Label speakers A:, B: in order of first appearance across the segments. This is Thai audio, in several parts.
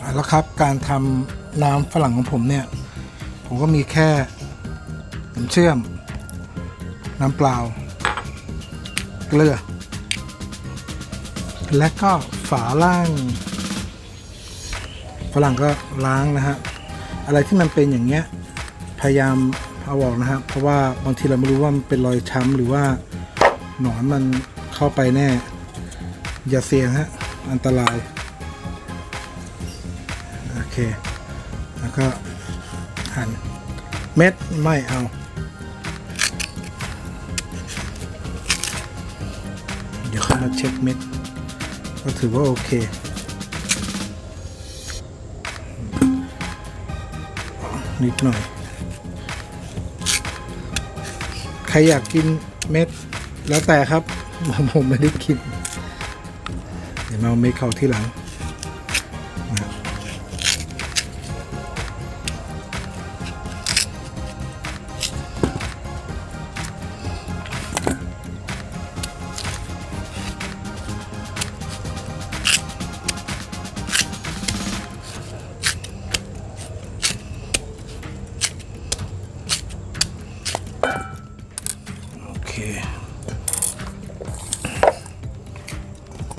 A: เอาละครับการทำน้ำฝรั่งของผมเนี่ย ผมก็มีแค่น้ำเชื่อม น้ำเปล่า เกลือ และก็ฝาล่างฝรั่งก็ล้างนะฮะ อะไรที่มันเป็นอย่างเงี้ย พยายามเอาออกนะฮะเพราะว่าบางทีเราไม่รู้ว่ามันเป็นรอยช้ำหรือว่าหนอนมันเข้าไปแน่ อย่าเสี่ยงฮะ อันตราย เค แล้วก็หั่นเม็ดไม่เอาเดี๋ยวข้ามาเช็คเม็ด ก็ถือว่าโอเคนิดหน่อย ใครอยากกินเม็ด แล้วแต่ครับ ผมไม่ได้กิน เดี๋ยวมาเอาเม็ดเข้าที่หลังนะ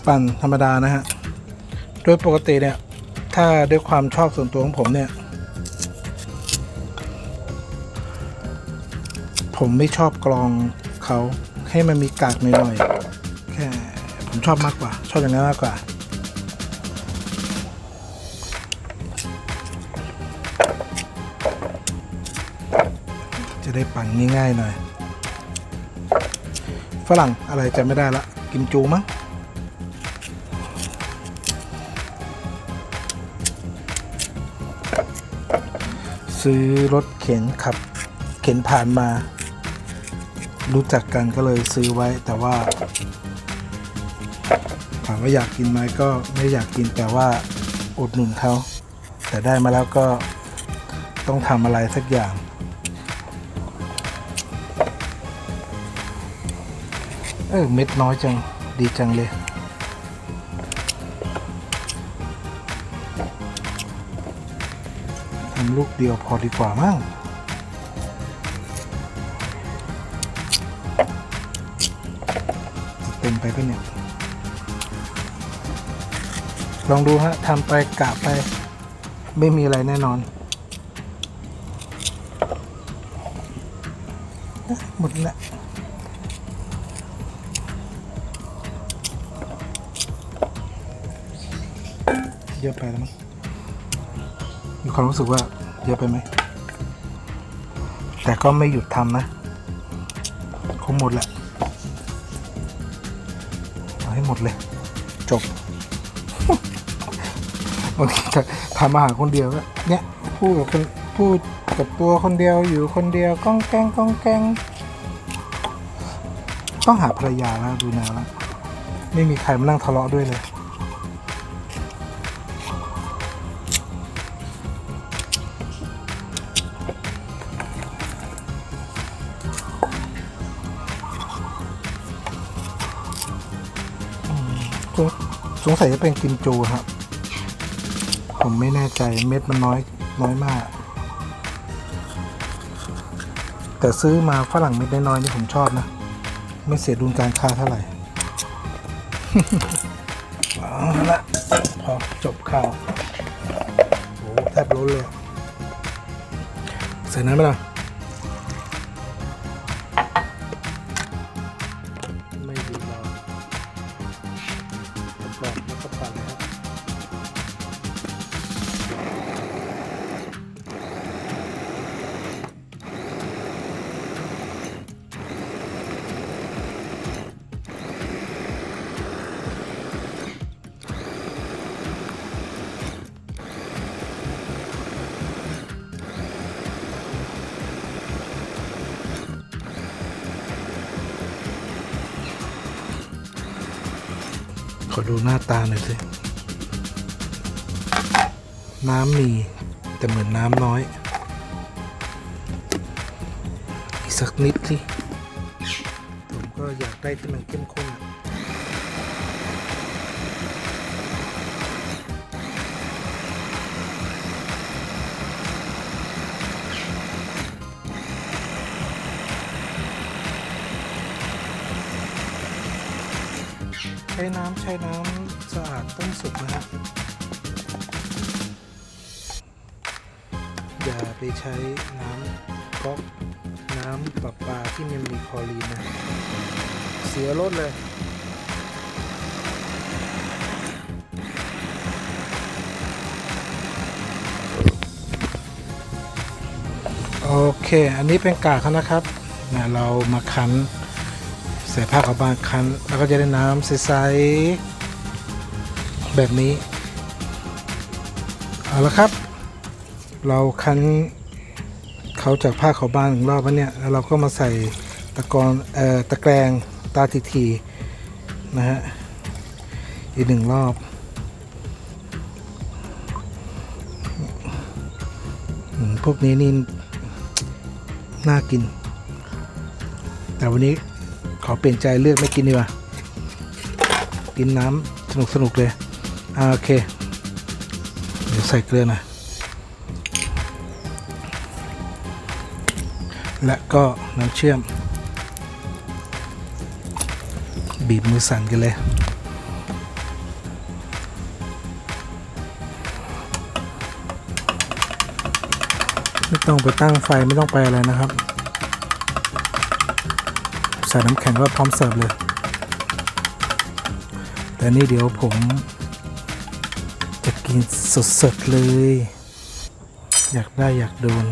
A: ปั่นธรรมดานะฮะ โดยปกติเนี่ย ถ้าด้วยความชอบส่วนตัวของผมเนี่ย ผมไม่ชอบกรองเขาให้มันมีกากหน่อยๆแค่ผมชอบมากกว่า ชอบอย่างนั้นมากกว่าจะได้ปั่นง่ายๆหน่อย ฝรั่งอะไรจะไม่ได้ละ กิมจูมั้ง ซื้อรถเข็นขับ เข็นผ่านมา รู้จักกันก็เลยซื้อไว้แต่ว่า ถามว่าอยากกินไหมก็ไม่อยากกินแต่ว่าอุดหนุนเขาแต่ได้มาแล้วก็ต้องทำอะไรสักอย่างเออเม็ดน้อยจังดีจังเลย ทำลูกเดียวพอดีกว่ามั้งเต็มไปปะเนี่ย ลองดูฮะทำไปกะไป ไม่มีอะไรแน่นอน หมดแล้วเยอะไปแล้วมั้ง ความรู้สึกว่าเยอะไปไหม แต่ก็ไม่หยุดทำนะ คงหมดแหละเอาให้หมดเลย จบบางทีจะทำอาหารคนเดียวก็เนี่ยพูดกับคนพูดกับตัวคนเดียวอยู่คนเดียวก้องแกงก้องแกงต้องหาภรรยาแล้วดูแนวแล้วไม่มีใครมานั่งทะเลาะด้วยเลย สงสัยจะเป็นกิมจูครับ ผมไม่แน่ใจเม็ดมันน้อยน้อยมาก แต่ซื้อมาฝรั่งเม็ดน้อยๆนี่ผมชอบนะ ไม่เสียดุลการค้าเท่าไหร่เอาละพอจบข่าวโอ้แทบล้นเลย ใส่น้ำไหมล่ะ ขอดูหน้าตาหน่อยสิ น้ำมี แต่เหมือนน้ำน้อย อีกสักนิดสิผมก็อยากได้ที่มันเข้มข้น อะช้น้ำใช้น้ำสะอาดต้มสุกนะฮะอย่าไปใช้น้ำก๊อกน้ำประปาที่มันมีคลอรีนนะ เสียรถเลยโอเค อันนี้เป็นกากเขานะครับนะเรามาคั้น ใส่ผ้าขาวบางคั้นแล้วก็จะได้น้ำใสๆแบบนี้ เอาละครับ เราคั้นเขาจากผ้าขาวบางหนึ่งรอบแล้วเนี่ยแล้วเราก็มาใส่ตะกอนเอ่อตะแกรงตาทีๆนะฮะอีกหนึ่งรอบพวกนี้นี่น่ากิน แต่วันนี้ ขอเปลี่ยนใจเลือกไม่กินดีกว่ากินน้ำสนุกสนุกๆเลยอโอเค เดี๋ยวใส่เกลือหน่อยและก็น้ำเชื่อม บีบมือสั่นกันเลยไม่ต้องไปตั้งไฟไม่ต้องไปอะไรนะครับ ใส่น้ำแข็งก็พร้อมเสิร์ฟเลย แต่นี่เดี๋ยวผม จะกินสดๆเลย อยากได้อยากโดน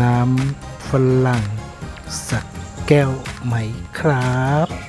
A: น้ำฝรั่ง สักแก้วไหมครับ